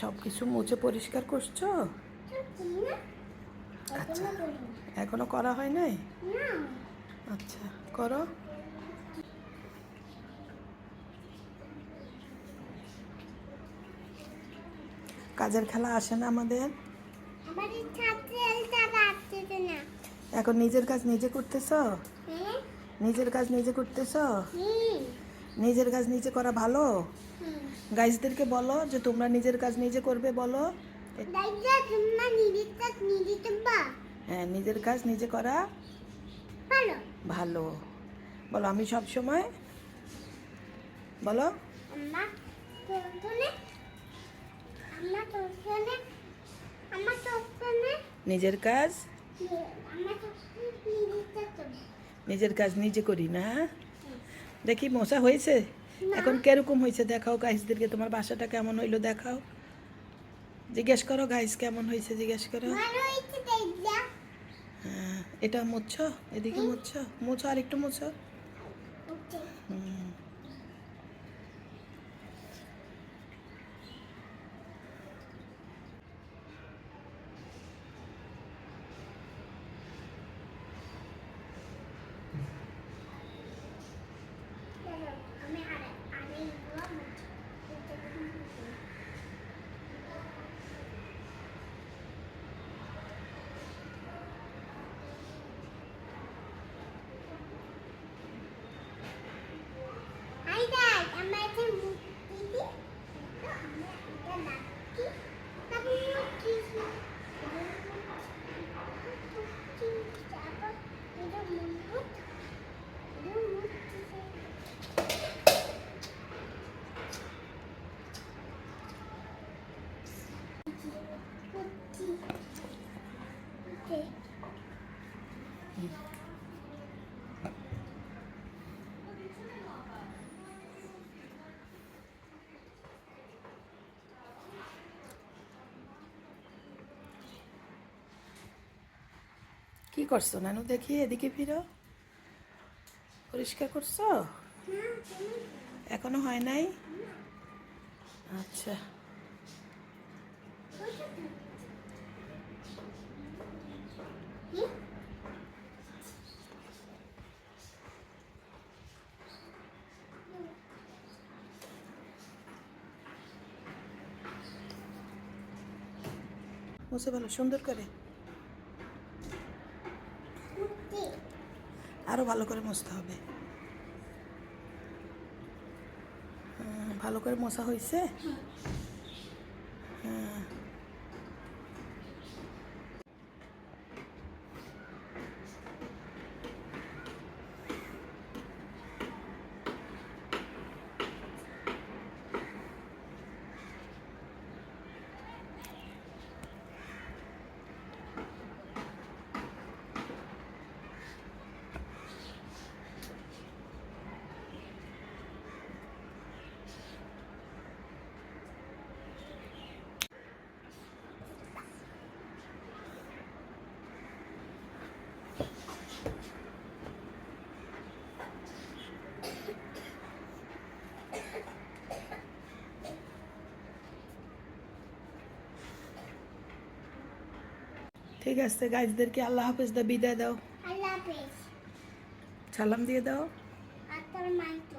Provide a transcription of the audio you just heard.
সব কিছু মুছে পরিষ্কার করছ? আচ্ছা। এখনও করা হয় নাই? আচ্ছা করো। কাজের খেলা আসে না আমাদের? এখন নিজের কাজ নিজে করতেছ? নিজের কাজ নিজে করতেছ? নিজের কাজ নিজে করা ভালো? গাইজদেরকে বলো যে তোমরা নিজের কাজ নিজে করবে বলো। হ্যাঁ নিজের কাজ নিজে করা ভালো। বলো আমি সব সময়? বলো। নিজের কাজ? নিজের কাজ নিজে করি না? দেখি মশা হয়েছে? এখন কেরকম হয়েছে দেখাও গাইসদেরকে তোমার বাসাটা কেমন হইল দেখাও। জিজ্ঞেস করো গাইস কেমন হয়েছে জিজ্ঞেস করো। হ্যাঁ এটা মুচ্ছ এদিকে মুচ্ছ মুছো আর একটু মুছো ওকে হুম। চলো আমি আর আমি এগুলো মুছি হাই গাইস আমরা এখন মুছি তো আমরা এটা নাকি তারপর মুছি তারপর এটা মুছি এটা মুছি কি করছ নানু দেখি এদিকে ফিরো? পরিষ্কার করছ? এখনও হয় নাই? আচ্ছা। মুছে ভালো সুন্দর করে। আরও ভালো করে মুছতে হবে। হ্যাঁ, ভালো করে মশা হয়েছে ঠিক আছে গাইজদেরকে আল্লাহ হাফেজ দা বিদায় দাও আল্লাহ হাফেজ সালাম দিয়ে দাও আর তোর মাইতো